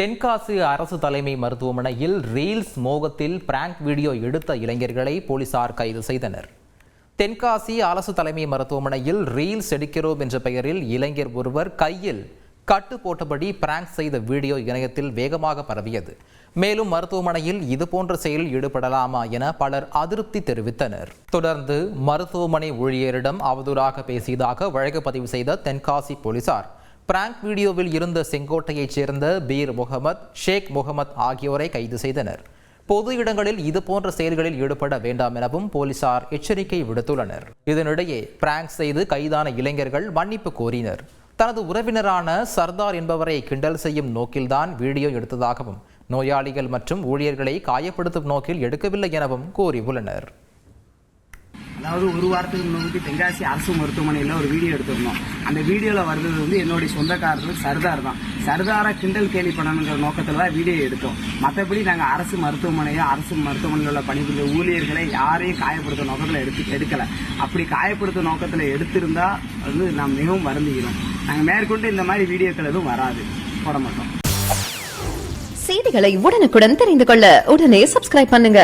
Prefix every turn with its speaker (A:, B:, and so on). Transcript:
A: தென்காசி அரசு தலைமை மருத்துவமனையில் ரீல்ஸ் மோகத்தில் பிராங்க் வீடியோ எடுத்த இளைஞர்களை போலீசார் கைது செய்தனர். தென்காசி அரசு தலைமை மருத்துவமனையில் ரீல்ஸ் எடுக்கிறோம் என்ற பெயரில் இளைஞர் ஒருவர் கையில் கட்டு போட்டபடி பிராங்க் செய்த வீடியோ இணையத்தில் வேகமாக பரவியது. மேலும் மருத்துவமனையில் இதுபோன்ற செயலில் ஈடுபடலாமா என பலர் அதிருப்தி தெரிவித்தனர். தொடர்ந்து மருத்துவமனை ஊழியரிடம் அவதூறாக பேசியதாக வழக்கு பதிவு செய்த தென்காசி போலீசார் பிராங்க் வீடியோவில் இருந்த செங்கோட்டையைச் சேர்ந்த பீர் முகமது ஷேக் முகமது ஆகியோரை கைது செய்தனர். பொது இடங்களில் இதுபோன்ற செயல்களில் ஈடுபட வேண்டாம் எனவும் போலீசார் எச்சரிக்கை விடுத்துள்ளனர். இதனிடையே பிராங்க் செய்து கைதான இளைஞர்கள் மன்னிப்பு கோரினர். தனது உறவினரான சர்தார் என்பவரை கிண்டல் செய்யும் நோக்கில்தான் வீடியோ எடுத்ததாகவும் நோயாளிகள் மற்றும் ஊழியர்களை காயப்படுத்தும் நோக்கில் எடுக்கவில்லை எனவும் கூறியுள்ளனர்.
B: அதாவது ஒரு வாரத்துக்கு முன்னாடி தென்காசி அரசு மருத்துவமனையில் ஒரு வீடியோ எடுத்திருந்தோம். அந்த வீடியோவில் வர்றது வந்து என்னுடைய சொந்தக்காரர்கள் சர்தார் தான். சர்தாரை கிண்டல் கேலி பண்ணணுங்கிற நோக்கத்தில் தான் வீடியோ எடுத்தோம். மற்றபடி நாங்கள் அரசு மருத்துவமனையோ அரசு மருத்துவமனையில் உள்ள பணிபுரிய ஊழியர்களை யாரையும் காயப்படுத்த நோக்கத்தில் எடுத்து எடுக்கலை. அப்படி காயப்படுத்த நோக்கத்தில் எடுத்திருந்தா வந்து நாம் மிகவும் வருந்துகிறோம். நாங்கள் மேற்கொண்டு இந்த மாதிரி வீடியோக்கள் எதுவும் வராது. போட மாட்டோம்.
C: செய்திகளை உடனுக்குடன் தெரிந்து கொள்ள உடனே சப்ஸ்கிரைப் பண்ணுங்க.